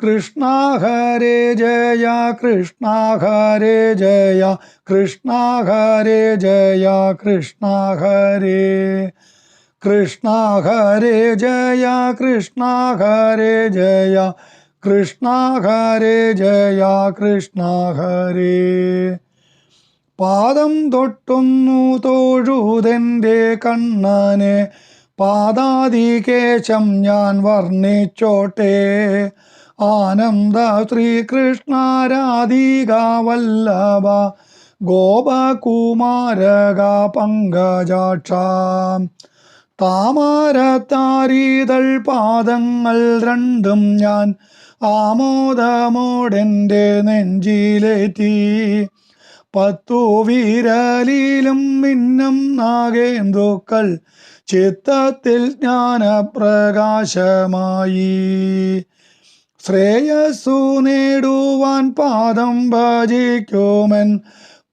കൃഷ്ണ ഹരേ ജയ കൃഷ്ണ ഹരേ ജയ കൃഷ്ണ ഹരേ ജയ കൃഷ്ണ ഹരേ കൃഷ്ണ ഹരേ ജയ കൃഷ്ണ ഹരേ ജയ കൃഷ്ണ ഹരേ ജയ കൃഷ്ണ ഹരേ പാദം തൊട്ടുന്നു തോഴുതെന്റെ കണ്ണനെ പാദാതികേശം ഞാൻ വർണിച്ചോട്ടെ. ആനന്ദ ശ്രീകൃഷ്ണ രാധിക വല്ലഭ ഗോപകുമാരക പങ്കജാക്ഷ. താമരത്താരീതൾ പാദങ്ങൾ രണ്ടും ഞാൻ ആമോദമോടെന്റെ നെഞ്ചിലേറ്റി. പത്തു വിരലിലും മിന്നും നാഗേന്ദുക്കൾ ചിത്തത്തിൽ ജ്ഞാനപ്രകാശമായി. ശ്രേയസ്സു നേടുവാൻ പാദം ഭജിക്കുമൻ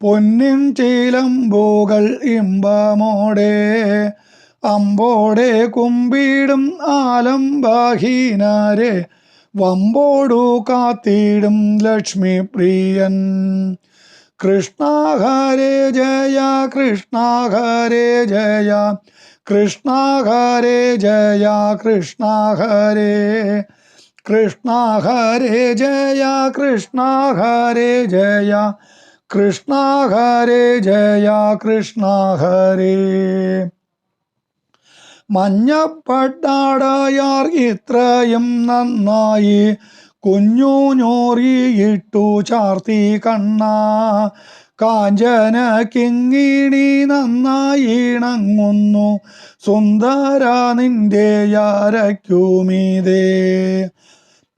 പൊന്നിൻ ചീലമ്പൂകൾ ഇമ്പമോടെ. അമ്പോടെ കുമ്പിടും ആലംബഹീനരെ വമ്പോടു കാത്തിടും ലക്ഷ്മി പ്രിയൻ കൃഷ്ണ ജയ കൃഷ്ണ ജയ കൃഷ്ണ ജയ കൃഷ്ണ കൃഷ്ണ ഹരേ ജയ കൃഷ്ണ ഹരേ ജയ കൃഷ്ണ ഹരേ ജയ കൃഷ്ണ ഹരേ മഞ്ഞപ്പട്ടാടയാർ ഇത്രയും നന്നായി കുഞ്ഞു ഞോറിയിട്ടു ചാർത്തി കണ്ണ. കാഞ്ചന കിങ്ങിണി നന്നായിണങ്ങുന്നു സുന്ദര നിന്റെ യാരയ്ക്കുമീതേ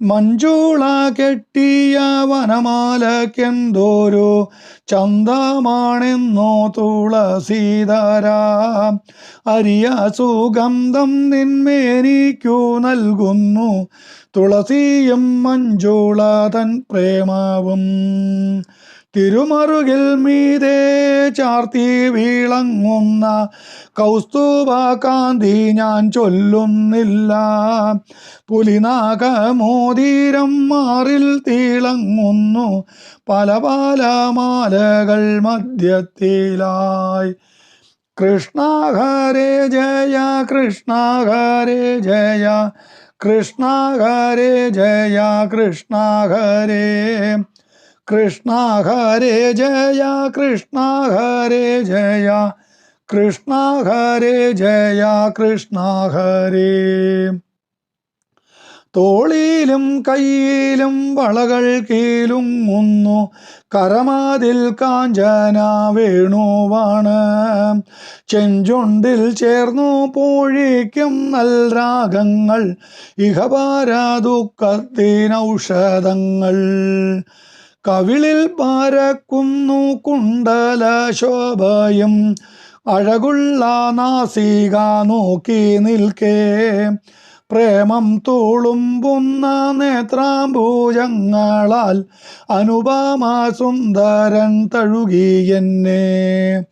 മഞ്ജുള കെട്ടിയ വനമാലക്കെന്തോരു ചന്തമാണെന്നോ തുളസീതര അരിയ സുഗന്ധം നിന്മേനിക്കു നൽകുന്നു. തുളസിയും മഞ്ജുള തൻ പ്രേമാവും. തിരുമറുകിൽ മീതേ ചാർത്തി വീളങ്ങുന്ന കൗസ്തുഭകാന്തി ഞാൻ ചൊല്ലുന്നില്ല. പുലിനാഗമോതിരം മാറിൽ തിളങ്ങുന്നു. പല പല മാലകൾ മധ്യത്തിലായി. കൃഷ്ണ ജയ കൃഷ്ണ ഹരേ ജയ കൃഷ്ണ ഹരേ ജയ കൃഷ്ണ ഹരേ. കൃഷ്ണ ഹരേ ജയ കൃഷ്ണ ഹരേ ജയ കൃഷ്ണ ഹരേ ജയ കൃഷ്ണ ഹരേ. തോളിയിലും കയ്യിലും വളകൾ കീലുങ്ങുന്നു കരമാതിൽ കാഞ്ചന വേണുവാണ്. ചെഞ്ചുണ്ടിൽ ചേർന്നു പോഴിക്കും നൽരാഗങ്ങൾ ഇഹപാരാ ദുഃഖത്തിനൗഷധങ്ങൾ. കവിളിൽ പാരക്കുന്നു കുണ്ടല ശോഭയും അഴകുള്ള നാസിക നോക്കി നിൽക്കേ. പ്രേമം തുളുമ്പുന്ന നേത്രാംബൂജങ്ങളാൽ അനുപമ സുന്ദരൻ തഴുകി എന്നെ.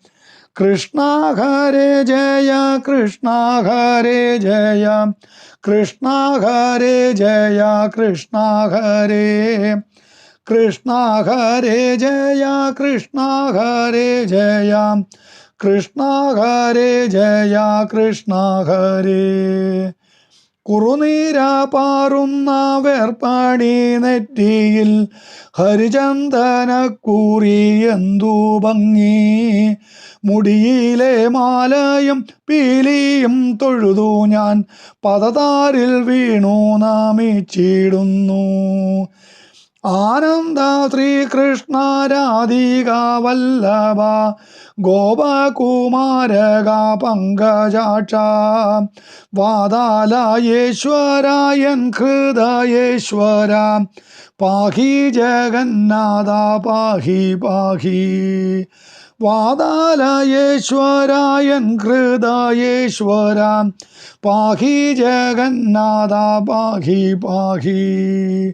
കൃഷ്ണ ഹരേ ജയ കൃഷ്ണ ഹരേ ജയ കൃഷ്ണ ഹരേ ജയ കൃഷ്ണ ഹരേ കൃഷ്ണ ഹരേ ജയ കൃഷ്ണ ഹരേ ജയ കൃഷ്ണ ഹരേ ജയ കൃഷ്ണ ഹരേ കുറുനീര പാറുന്ന വേർപ്പാടി നെറ്റിയിൽ ഹരിചന്ദന കൂറി എന്തു ഭംഗി. മുടിയിലെ മാലയും പീലിയും തൊഴുതു ഞാൻ പദതാരിൽ വീണു നാമിച്ചിടുന്നു ആനന്ദ ശ്രീകൃഷ്ണ രാധിക വല്ലഭ ഗോപകുമാരക പങ്കജാക്ഷ വാതാലയേശ്വരായൻ ഹൃദയേശ്വര പാഹി ജഗന്നാഥ പാഹി പാഹി. വാതാലയേശ്വരായൻ ഹൃദയേശ്വര പാഹി ജഗന്നാഥ പാഹി പാഹി.